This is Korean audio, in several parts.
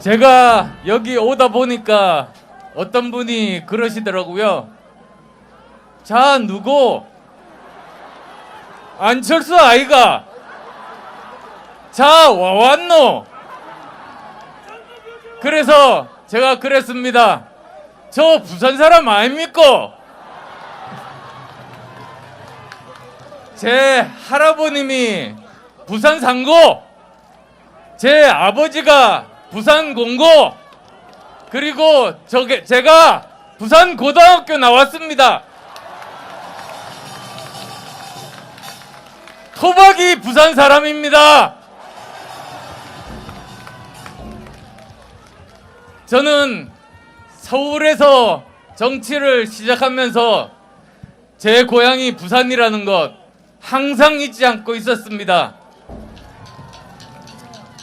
제가 여기 오다 보니까 어떤 분이 그러시더라고요. 자, 누구? 안철수 아이가? 자, 와 왔노? 그래서 제가 그랬습니다. 저 부산 사람 아닙니까? 제 할아버님이 부산 상고, 제 아버지가 부산 공고, 그리고 저게 제가 부산 고등학교 나왔습니다. 토박이 부산 사람입니다. 저는 서울에서 정치를 시작하면서 제 고향이 부산이라는 것 항상 잊지 않고 있었습니다.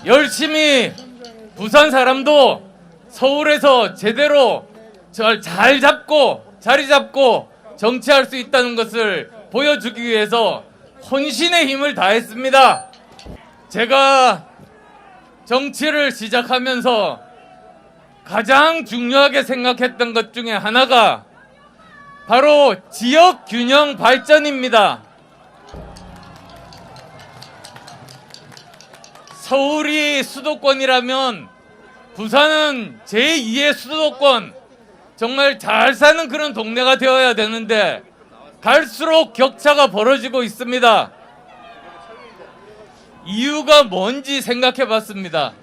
열심히 부산 사람도 서울에서 제대로 잘, 잘 잡고 자리 잡고 정치할 수 있다는 것을 보여주기 위해서 혼신의 힘을 다했습니다. 제가 정치를 시작하면서 가장 중요하게 생각했던 것 중에 하나가 바로 지역 균형 발전입니다. 서울이 수도권이라면 부산은 제2의 수도권 정말 잘 사는 그런 동네가 되어야 되는데 갈수록 격차가 벌어지고 있습니다. 이유가 뭔지 생각해 봤습니다.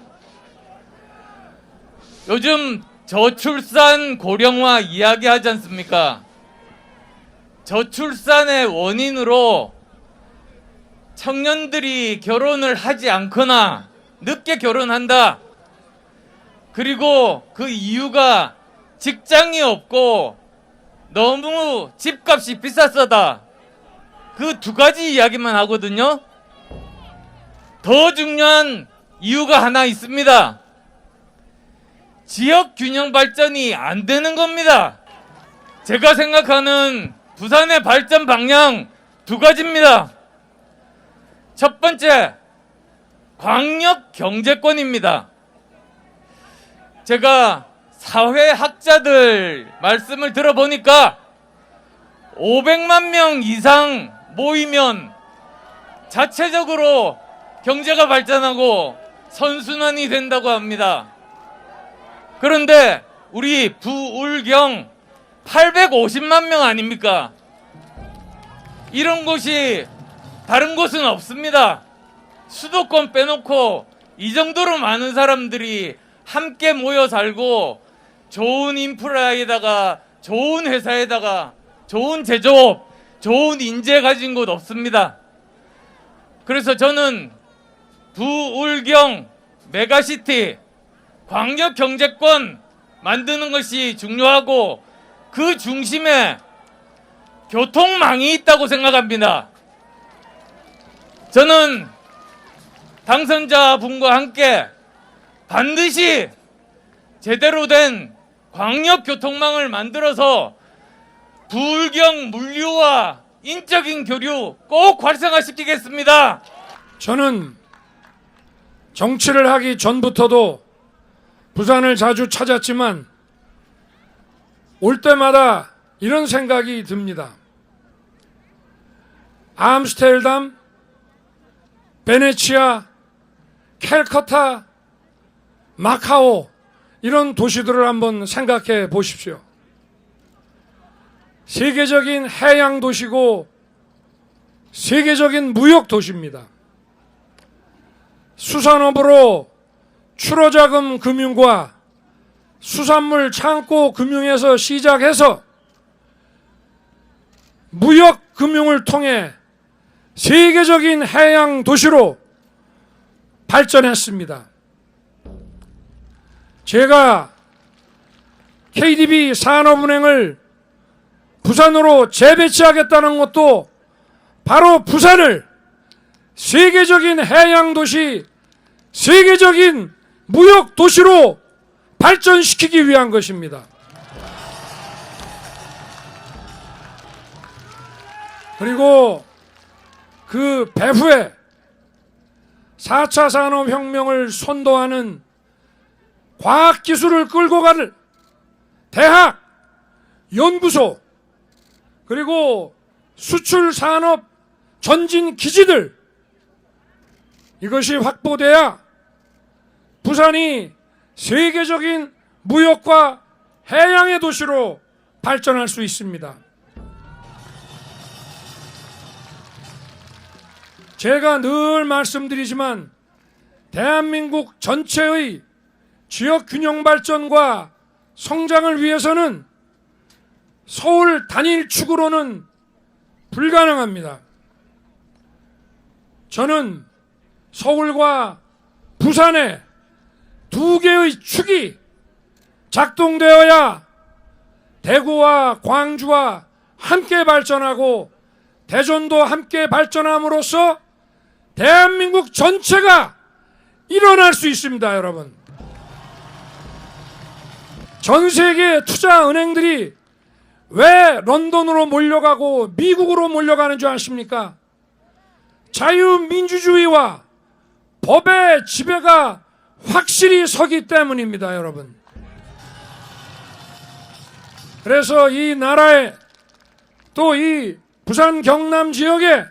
요즘 저출산 고령화 이야기 하지 않습니까? 저출산의 원인으로 청년들이 결혼을 하지 않거나 늦게 결혼한다. 그리고 그 이유가 직장이 없고 너무 집값이 비쌌어다. 그 두 가지 이야기만 하거든요. 더 중요한 이유가 하나 있습니다. 지역 균형 발전이 안 되는 겁니다. 제가 생각하는 부산의 발전 방향 두 가지입니다. 첫 번째, 광역 경제권입니다. 제가 사회학자들 말씀을 들어보니까 500만 명 이상 모이면 자체적으로 경제가 발전하고 선순환이 된다고 합니다. 그런데 우리 부울경 850만 명 아닙니까? 이런 곳이 다른 곳은 없습니다. 수도권 빼놓고 이 정도로 많은 사람들이 함께 모여 살고 좋은 인프라에다가 좋은 회사에다가 좋은 제조업, 좋은 인재 가진 곳 없습니다. 그래서 저는 부울경 메가시티 광역 경제권 만드는 것이 중요하고 그 중심에 교통망이 있다고 생각합니다. 저는 당선자분과 함께 반드시 제대로 된 광역 교통망을 만들어서 불경 물류와 인적인 교류 꼭 활성화시키겠습니다. 저는 정치를 하기 전부터도 부산을 자주 찾았지만 올 때마다 이런 생각이 듭니다. 암스테르담, 베네치아, 캘커타, 마카오 이런 도시들을 한번 생각해 보십시오. 세계적인 해양 도시고 세계적인 무역 도시입니다. 수산업으로 출어자금 금융과 수산물 창고 금융에서 시작해서 무역 금융을 통해 세계적인 해양 도시로 발전했습니다. 제가 KDB 산업은행을 부산으로 재배치하겠다는 것도 바로 부산을 세계적인 해양 도시, 세계적인 무역 도시로 발전시키기 위한 것입니다. 그리고 그 배후에 4차 산업혁명을 선도하는 과학기술을 끌고 가는 대학, 연구소, 그리고 수출산업 전진 기지들 이것이 확보돼야 부산이 세계적인 무역과 해양의 도시로 발전할 수 있습니다. 제가 늘 말씀드리지만 대한민국 전체의 지역 균형 발전과 성장을 위해서는 서울 단일 축으로는 불가능합니다. 저는 서울과 부산의 두 개의 축이 작동되어야 대구와 광주와 함께 발전하고 대전도 함께 발전함으로써 대한민국 전체가 일어날 수 있습니다, 여러분. 전 세계 투자 은행들이 왜 런던으로 몰려가고 미국으로 몰려가는 줄 아십니까? 자유민주주의와 법의 지배가 확실히 서기 때문입니다, 여러분. 그래서 이 나라에 또 이 부산 경남 지역에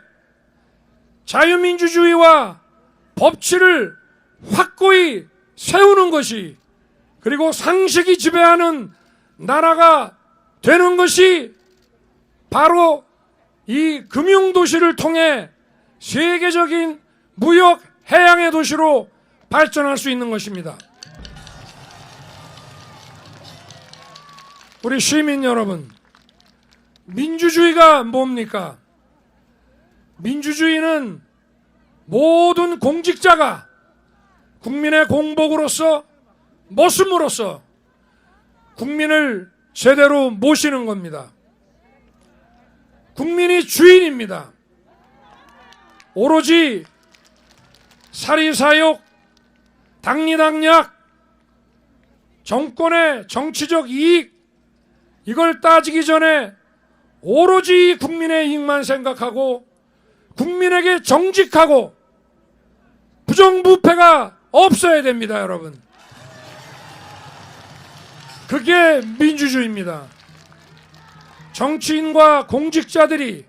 자유민주주의와 법치를 확고히 세우는 것이 그리고 상식이 지배하는 나라가 되는 것이 바로 이 금융도시를 통해 세계적인 무역 해양의 도시로 발전할 수 있는 것입니다. 우리 시민 여러분, 민주주의가 뭡니까? 민주주의는 모든 공직자가 국민의 공복으로서 모습으로서 국민을 제대로 모시는 겁니다. 국민이 주인입니다. 오로지 사리사욕, 당리당략, 정권의 정치적 이익 이걸 따지기 전에 오로지 국민의 이익만 생각하고 국민에게 정직하고 부정부패가 없어야 됩니다, 여러분. 그게 민주주의입니다. 정치인과 공직자들이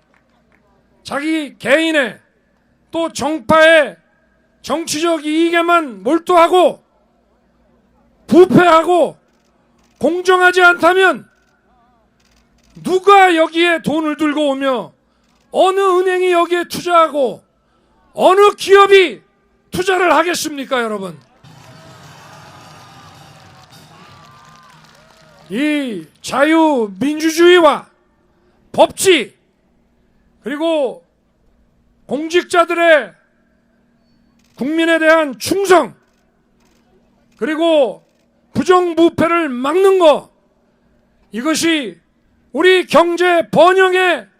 자기 개인의 또 정파의 정치적 이익에만 몰두하고 부패하고 공정하지 않다면 누가 여기에 돈을 들고 오며 어느 은행이 여기에 투자하고 어느 기업이 투자를 하겠습니까, 여러분? 이 자유민주주의와 법치 그리고 공직자들의 국민에 대한 충성 그리고 부정부패를 막는 것 이것이 우리 경제 번영의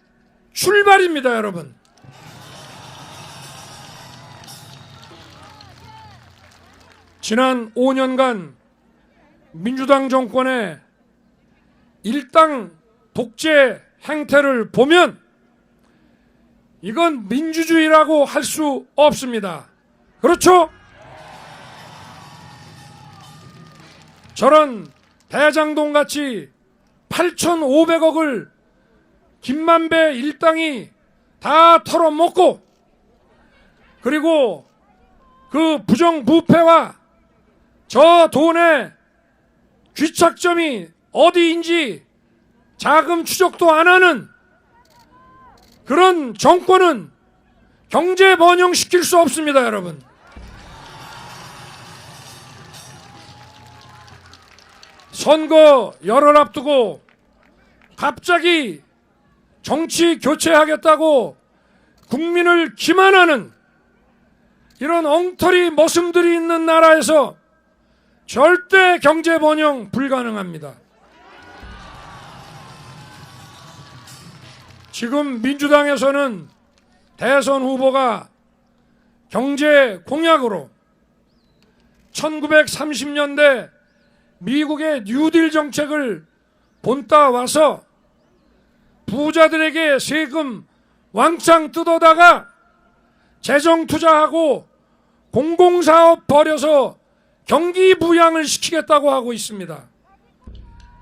출발입니다, 여러분. 지난 5년간 민주당 정권의 일당 독재 행태를 보면 이건 민주주의라고 할 수 없습니다. 그렇죠? 저런 대장동 같이 8,500억을 김만배 일당이 다 털어먹고 그리고 그 부정부패와 저 돈의 귀착점이 어디인지 자금 추적도 안 하는 그런 정권은 경제 번영시킬 수 없습니다, 여러분. 선거 열흘 앞두고 갑자기 정치 교체하겠다고 국민을 기만하는 이런 엉터리 머슴들이 있는 나라에서 절대 경제 번영 불가능합니다. 지금 민주당에서는 대선 후보가 경제 공약으로 1930년대 미국의 뉴딜 정책을 본따 와서 부자들에게 세금 왕창 뜯어다가 재정 투자하고 공공사업 벌여서 경기 부양을 시키겠다고 하고 있습니다.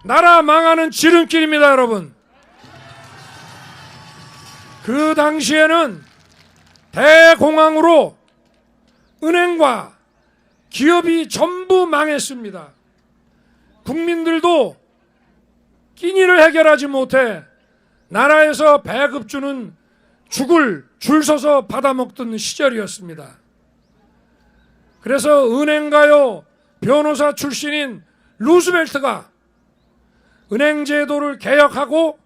나라 망하는 지름길입니다, 여러분. 그 당시에는 대공황으로 은행과 기업이 전부 망했습니다. 국민들도 끼니를 해결하지 못해 나라에서 배급 주는 죽을 줄 서서 받아먹던 시절이었습니다. 그래서 은행가요 변호사 출신인 루스벨트가 은행 제도를 개혁하고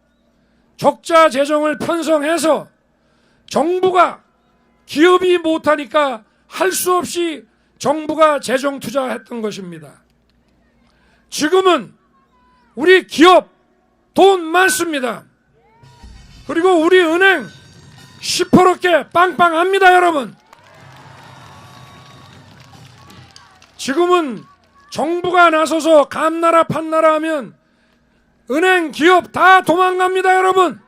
적자 재정을 편성해서 정부가 기업이 못하니까 할 수 없이 정부가 재정 투자했던 것입니다. 지금은 우리 기업 돈 많습니다. 그리고 우리 은행 시퍼렇게 빵빵합니다, 여러분. 지금은 정부가 나서서 감나라 판나라 하면 은행 기업 다 도망갑니다, 여러분.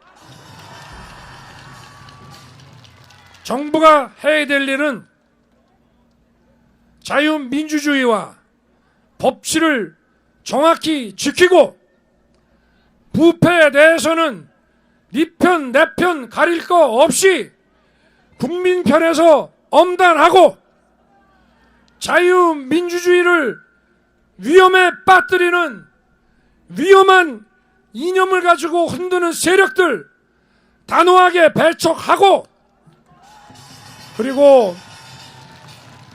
정부가 해야 될 일은 자유민주주의와 법치를 정확히 지키고 부패에 대해서는 니편 내 편 가릴 거 없이 국민 편에서 엄단하고 자유민주주의를 위험에 빠뜨리는 위험한 이념을 가지고 흔드는 세력들 단호하게 배척하고 그리고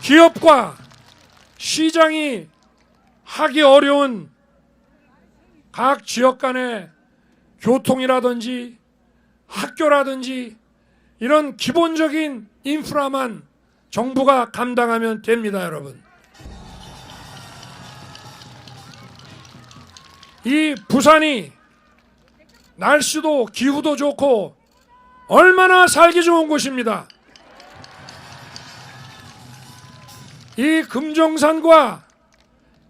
기업과 시장이 하기 어려운 각 지역 간의 교통이라든지 학교라든지 이런 기본적인 인프라만 정부가 감당하면 됩니다, 여러분. 이 부산이 날씨도 기후도 좋고 얼마나 살기 좋은 곳입니다. 이 금정산과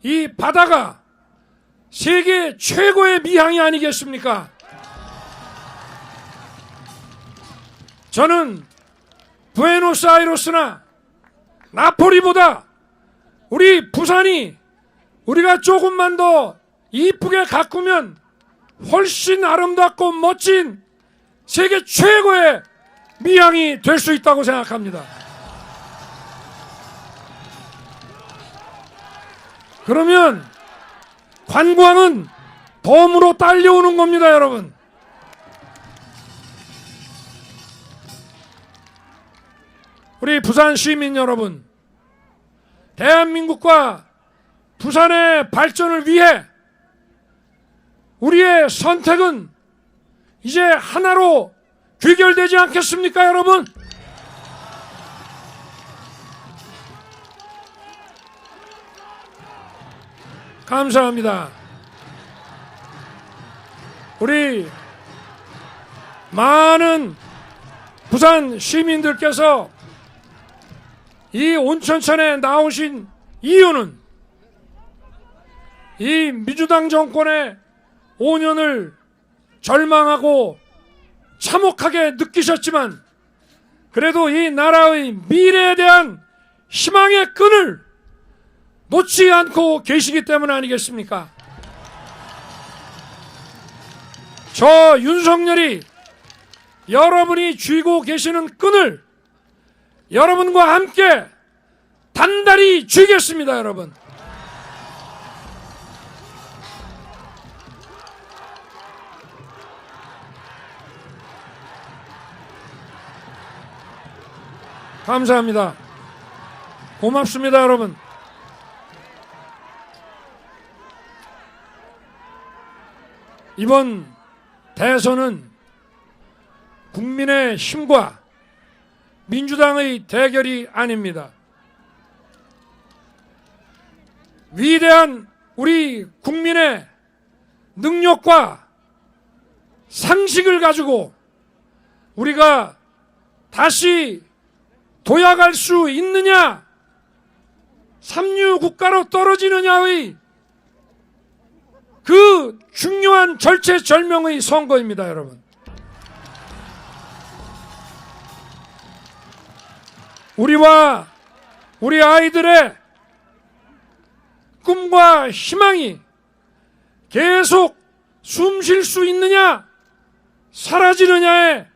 이 바다가 세계 최고의 미항이 아니겠습니까? 저는 부에노스아이레스나 나폴리보다 우리 부산이 우리가 조금만 더 이쁘게 가꾸면 훨씬 아름답고 멋진 세계 최고의 미항이 될 수 있다고 생각합니다. 그러면 관광은 덤으로 딸려오는 겁니다, 여러분. 우리 부산 시민 여러분, 대한민국과 부산의 발전을 위해 우리의 선택은 이제 하나로 귀결되지 않겠습니까, 여러분? 감사합니다. 우리 많은 부산 시민들께서 이 온천천에 나오신 이유는 이 민주당 정권의 5년을 절망하고 참혹하게 느끼셨지만 그래도 이 나라의 미래에 대한 희망의 끈을 놓지 않고 계시기 때문 아니겠습니까? 저 윤석열이 여러분이 쥐고 계시는 끈을 여러분과 함께 단단히 쥐겠습니다, 여러분. 감사합니다. 고맙습니다, 여러분. 이번 대선은 국민의 힘과 민주당의 대결이 아닙니다. 위대한 우리 국민의 능력과 상식을 가지고 우리가 다시 도약할 수 있느냐, 삼류 국가로 떨어지느냐의 그 중요한 절체절명의 선거입니다, 여러분. 우리와 우리 아이들의 꿈과 희망이 계속 숨 쉴 수 있느냐 사라지느냐의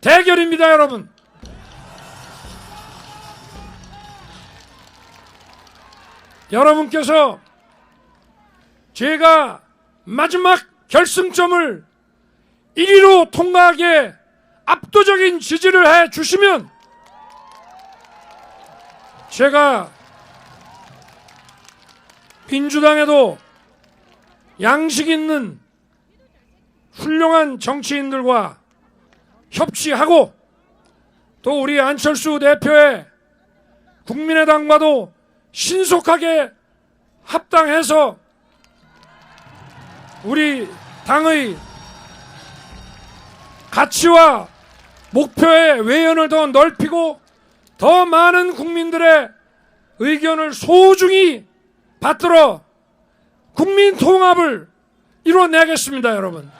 대결입니다, 여러분. 여러분께서 제가 마지막 결승점을 1위로 통과하게 압도적인 지지를 해 주시면 제가 민주당에도 양식 있는 훌륭한 정치인들과 협치하고 또 우리 안철수 대표의 국민의당과도 신속하게 합당해서 우리 당의 가치와 목표의 외연을 더 넓히고 더 많은 국민들의 의견을 소중히 받들어 국민 통합을 이뤄내겠습니다, 여러분.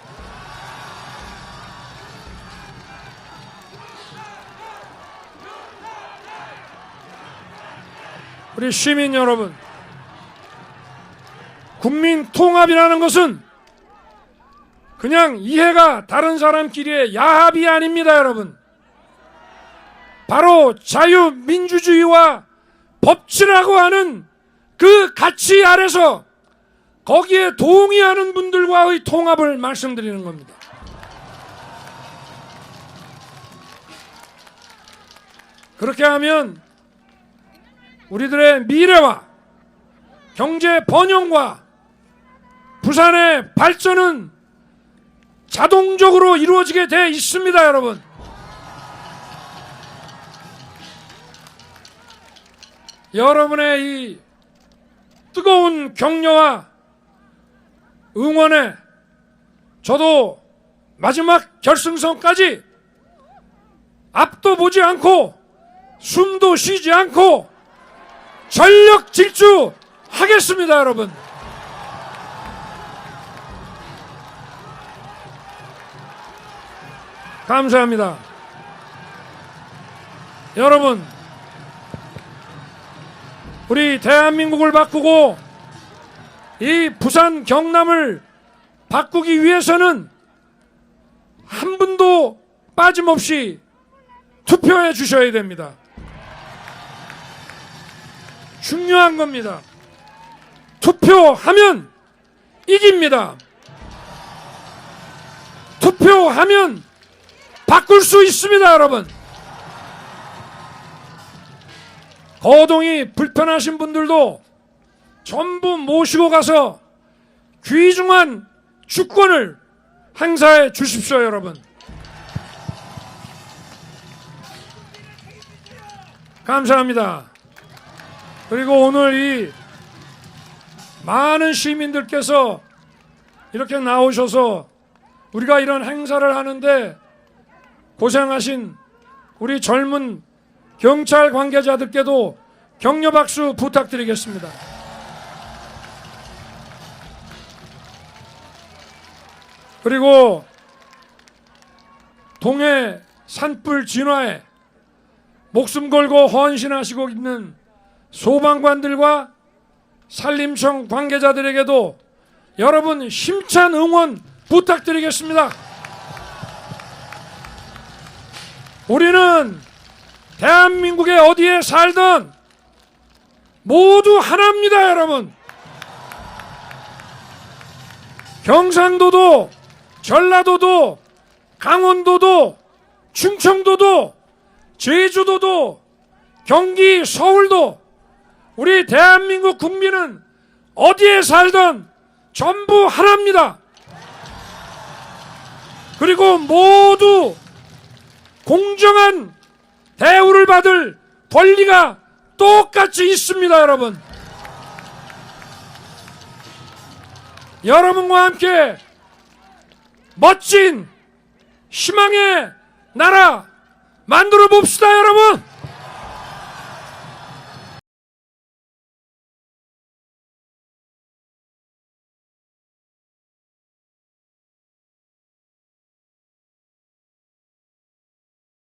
우리 시민 여러분, 국민 통합이라는 것은 그냥 이해가 다른 사람끼리의 야합이 아닙니다, 여러분. 바로 자유민주주의와 법치라고 하는 그 가치 아래서 거기에 동의하는 분들과의 통합을 말씀드리는 겁니다. 그렇게 하면 우리들의 미래와 경제 번영과 부산의 발전은 자동적으로 이루어지게 돼 있습니다, 여러분. 여러분의 이 뜨거운 격려와 응원에 저도 마지막 결승선까지 앞도 보지 않고 숨도 쉬지 않고 전력 질주 하겠습니다, 여러분. 감사합니다. 여러분, 우리 대한민국을 바꾸고 이 부산 경남을 바꾸기 위해서는 한 분도 빠짐없이 투표해 주셔야 됩니다. 중요한 겁니다. 투표하면 이깁니다. 투표하면 바꿀 수 있습니다, 여러분. 거동이 불편하신 분들도 전부 모시고 가서 귀중한 주권을 행사해 주십시오, 여러분. 감사합니다. 그리고 오늘 이 많은 시민들께서 이렇게 나오셔서 우리가 이런 행사를 하는데 고생하신 우리 젊은 경찰 관계자들께도 격려 박수 부탁드리겠습니다. 그리고 동해 산불 진화에 목숨 걸고 헌신하시고 있는 소방관들과 산림청 관계자들에게도 여러분 힘찬 응원 부탁드리겠습니다. 우리는 대한민국의 어디에 살던 모두 하나입니다, 여러분. 경상도도, 전라도도, 강원도도, 충청도도, 제주도도, 경기, 서울도 우리 대한민국 국민은 어디에 살던 전부 하나입니다. 그리고 모두 공정한 대우를 받을 권리가 똑같이 있습니다, 여러분. 여러분과 함께 멋진 희망의 나라 만들어 봅시다, 여러분!